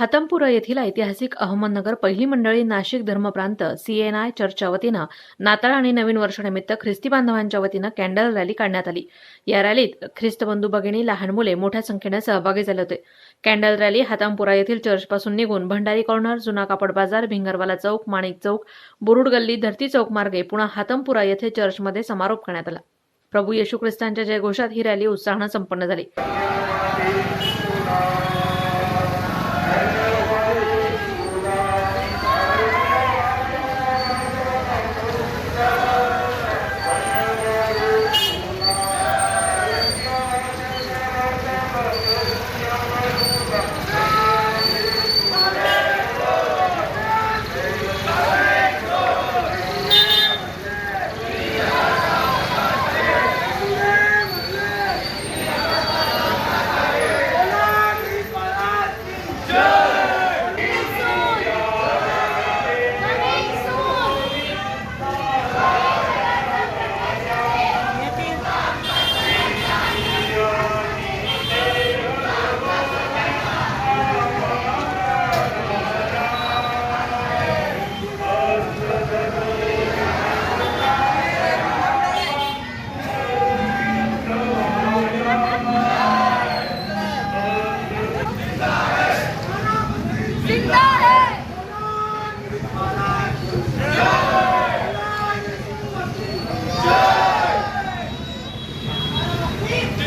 हातमपुरा येथील ऐतिहासिक अहमदनगर पहिली मंडळी नाशिक धर्मप्रांत सीएनआय चर्चच्या वतीनं नाताळ आणि नवीन वर्षानिमित्त ख्रिस्ती बांधवांच्या वतीनं कॅन्डल रॅली काढण्यात आली. या रॅलीत ख्रिस्तबंधू भगिनी लहान मुले मोठ्या संख्येनं सहभागी झाले होते. कॅन्डल रॅली हातमपुरा येथील चर्चपासून निघून भंडारी कॉर्नर जुना कापड बाजार भिंगरवाला चौक माणिक चौक बुरुड गल्ली धरती चौक मार्गे पुन्हा हातमपुरा येथे चर्चमध्ये समारोप करण्यात आला. प्रभू येशू ख्रिस्तांच्या जयघोषात ही रॅली उत्साहानं संपन्न झाली.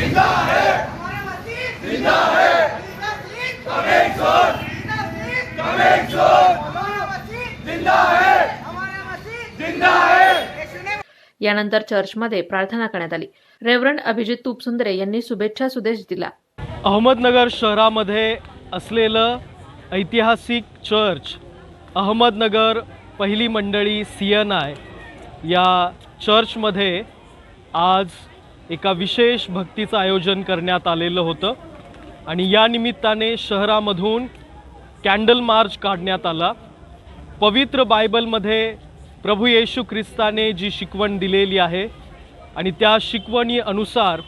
जिंदा है। जिंदा है। जिंदा है। जिंदा है। यानंतर चर्चमध्ये प्रार्थना करण्यात आली. रेव्हरंड अभिजित तुपसुंदरे यांनी शुभेच्छा सुदेश दिला. अहमदनगर शहरामध्ये असलेलं ऐतिहासिक चर्च अहमदनगर पहिली मंडळी सी एन आय या चर्चमध्ये आज एका विशेष भक्तीचं आयोजन करण्यात आलेलं होतं. आणि या निमित्ताने शहरामधून कॅन्डल मार्च काढण्यात आला. पवित्र बायबलमध्ये प्रभू येशू ख्रिस्ताने जी शिकवण दिलेली आहे आणि त्या शिकवणी अनुसार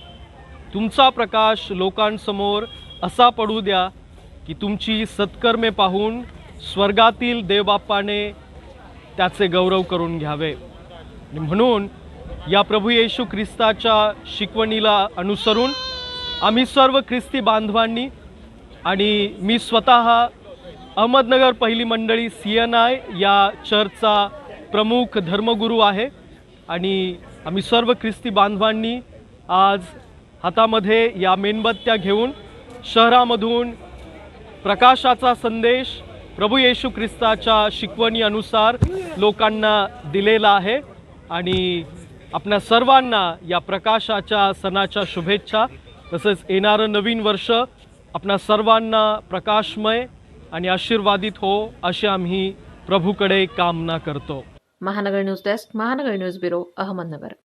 तुमचा प्रकाश लोकांसमोर असा पडू द्या की तुमची सत्कर्मे पाहून स्वर्गातील देवबाप्पाने त्याचे गौरव करून घ्यावे. आणि म्हणून या प्रभू येशू ख्रिस्ताच्या शिकवणीला अनुसरून आम्ही सर्व ख्रिस्ती बांधवांनी आणि मी स्वतः अहमदनगर पहिली मंडळी सी एन आय या चर्चचा प्रमुख धर्मगुरू आहे आणि आम्ही सर्व ख्रिस्ती बांधवांनी आज हातामध्ये या मेणबत्त्या घेऊन शहरामधून प्रकाशाचा संदेश प्रभू येशू ख्रिस्ताच्या शिकवणी अनुसार लोकांना दिलेला आहे आणि आपल्या सर्वांना या प्रकाशाच्या सणाच्या शुभेच्छा तसेच येणारं नवीन वर्ष आपल्या सर्वांना प्रकाशमय आणि आशीर्वादित हो अशी आम्ही प्रभूकडे कामना करतो. Mahanagar news desk Mahanagar news bureau Ahmednagar.